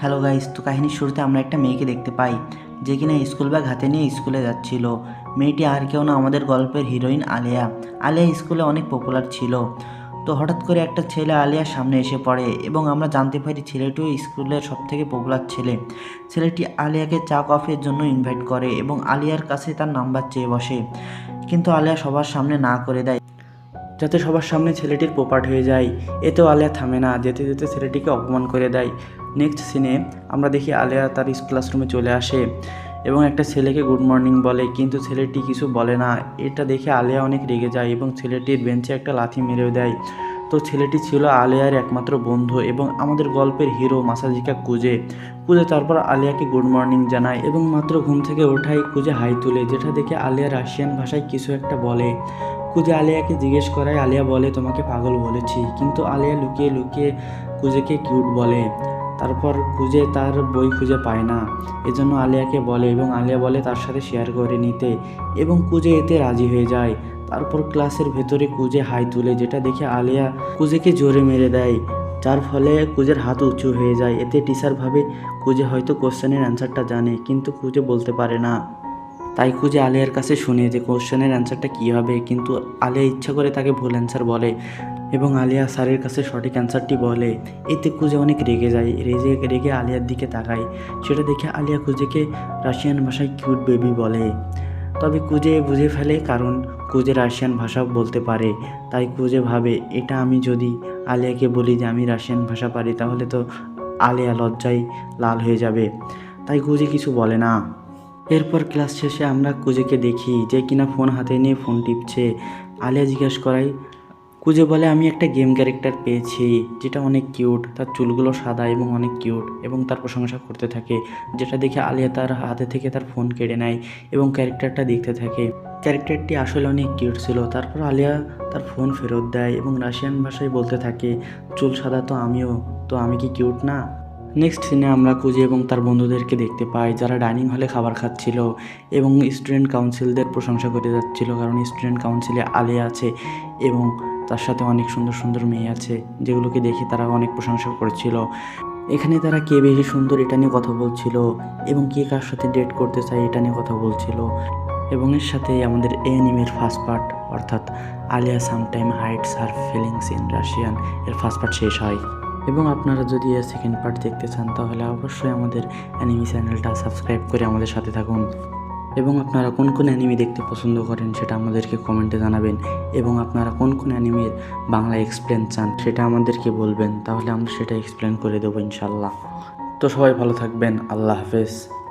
Hello guys তো কাহিনীর শুরুতে আমরা একটা মেয়েকে দেখতে পাই, যে কিনা স্কুল ব্যাগ হাতে নিয়ে স্কুলে যাচ্ছিল। মেয়েটি আর কেউ না আমাদের গল্পের হিরোইন আলিয়া। আলিয়া স্কুলে অনেক পপুলার ছিল। তো হঠাৎ করে একটা ছেলে আলিয়ার সামনে এসে পড়ে এবং আমরা জানতে পারি ছেলেটিও স্কুলের সব থেকে পপুলার ছেলে। ছেলেটি আলিয়াকে চা কফির জন্য ইনভাইট করে এবং আলিয়ার কাছে তার নাম্বার চেয়ে বসে। কিন্তু আলিয়া সবার সামনে না করে দেয়। যাতে সবার সামনে ছেলেটির পোপাট হয়ে যায়, এতেও আলিয়া থামে না। যেতে যেতে ছেলেটিকে অপমান করে দেয়। নেক্সট সিনে আমরা দেখি আলিয়া তার ক্লাসরুমে চলে আসে এবং একটা ছেলেকে গুড মর্নিং বলে, কিন্তু ছেলেটি কিছু বলে না। এটা দেখে আলিয়া অনেক রেগে যায় এবং ছেলেটির বেঞ্চে একটা লাথি মেরেও দেয়। তো ছেলেটি ছিল আলিয়ার একমাত্র বন্ধু এবং আমাদের গল্পের হিরো মাসাজিকা কুজে। কুজে তারপর আলিয়াকে গুড মর্নিং জানায় এবং মাত্র ঘুম থেকে ওঠাই কুজে হাই তুলে, যেটা দেখে আলিয়া রাশিয়ান ভাষায় কিছু একটা বলে। কুজে আলিয়াকে জিজ্ঞেস করায়, আলিয়া বলে, তোমাকে পাগল বলেছি। কিন্তু আলিয়া লুকিয়ে লুকিয়ে কুজেকে কিউট বলে। তারপর কুজে তার বই খুঁজে পায় না। এজন্য আলিয়াকে বলে এবং আলিয়া বলে তার সাথে শেয়ার করে নিতে এবং কুজে এতে রাজি হয়ে যায়। তারপর ক্লাসের ভেতরে কুজে হাই তুলে, যেটা দেখে আলিয়া কুজেকে জোরে মেরে দেয়, যার ফলে কুজের হাত উঁচু হয়ে যায়। এতে টিচার ভাবে কুজে হয়তো কোশ্চেনের অ্যান্সারটা জানে, কিন্তু কুজে বলতে পারে না। তাই খুঁজে আলিয়ার কাছে শুনে যে কোশ্চেনের অ্যান্সারটা কী হবে, কিন্তু আলিয়া ইচ্ছা করে তাকে ভুল অ্যান্সার বলে। এবং আলিয়া স্যারের কাছে সঠিক অ্যান্সারটি বলে। এতে কুজে অনেক রেগে যায়। রেগে রেগে আলিয়ার দিকে তাকায়। সেটা দেখে আলিয়া কুজেকে রাশিয়ান ভাষায় কিউট বেবি বলে। তবে কুজে বুঝে ফেলে কারণ কুজে রাশিয়ান ভাষা বলতে পারে। তাই কুজে ভাবে, এটা আমি যদি আলিয়াকে বলি যে আমি রাশিয়ান ভাষা পারি, তাহলে তো আলিয়া লজ্জায় লাল হয়ে যাবে। তাই কুজে কিছু বলে না। এরপর ক্লাস শেষে আমরা কুজেকে দেখি যে কিনা ফোন হাতে নিয়ে ফোন টিপছে। আলিয়া জিজ্ঞেস করাই কুজে বলে আমি একটা গেম ক্যারেক্টার পেয়েছি, যেটা অনেক কিউট তার চুলগুলো সাদা এবং অনেক কিউট এবং তার প্রশংসা করতে থাকে, যেটা দেখে আলিয়া তার হাতে থেকে তার ফোন কেড়ে নেয় এবং ক্যারেক্টারটা দেখতে থাকে। ক্যারেক্টারটি আসলে অনেক কিউট ছিল, তারপর আলিয়া তার ফোন ফেরত দেয় এবং রাশিয়ান ভাষায় বলতে থাকে, চুল সাদা তো আমিও, তো আমি কি কিউট না? নেক্সট সিনে আমরা কুজি এবং তার বন্ধুদেরকে দেখতে পাই, যারা ডাইনিং হলে খাবার খাচ্ছিল এবং স্টুডেন্ট কাউন্সিলদের প্রশংসা করে যাচ্ছিল, কারণ স্টুডেন্ট কাউন্সিলে আলে আছে এবং তার সাথে অনেক সুন্দর সুন্দর মেয়ে আছে, যেগুলোকে দেখে তারা অনেক প্রশংসা করেছিল। এখানে তারা কে বেশি সুন্দর এটা নিয়ে কথা বলছিল এবং কে কার সাথে ডেট করতে চায় এটা নিয়ে কথা বলছিল। এবং এর সাথে আমাদের এনিমের ফার্স্ট পার্ট অর্থাৎ আলিয়া সামটাইম হাইটস আর ফিলিংস ইন রাশিয়ান এর ফার্স্ট পার্ট শেষ হয়। এবং আপনারা যদি এর সেকেন্ড পার্ট দেখতে চান, তাহলে অবশ্যই আমাদের অ্যানিমি চ্যানেলটা সাবস্ক্রাইব করে আমাদের সাথে থাকুন। এবং আপনারা কোন কোন অ্যানিমি দেখতে পছন্দ করেন সেটা আমাদেরকে কমেন্টে জানাবেন এবং আপনারা কোন কোন অ্যানিমির বাংলা এক্সপ্লেন চান সেটা আমাদেরকে বলবেন তাহলে আমরা সেটা এক্সপ্লেন করে দেবো ইনশাল্লাহ তো সবাই ভালো থাকবেন, আল্লাহ হাফেজ।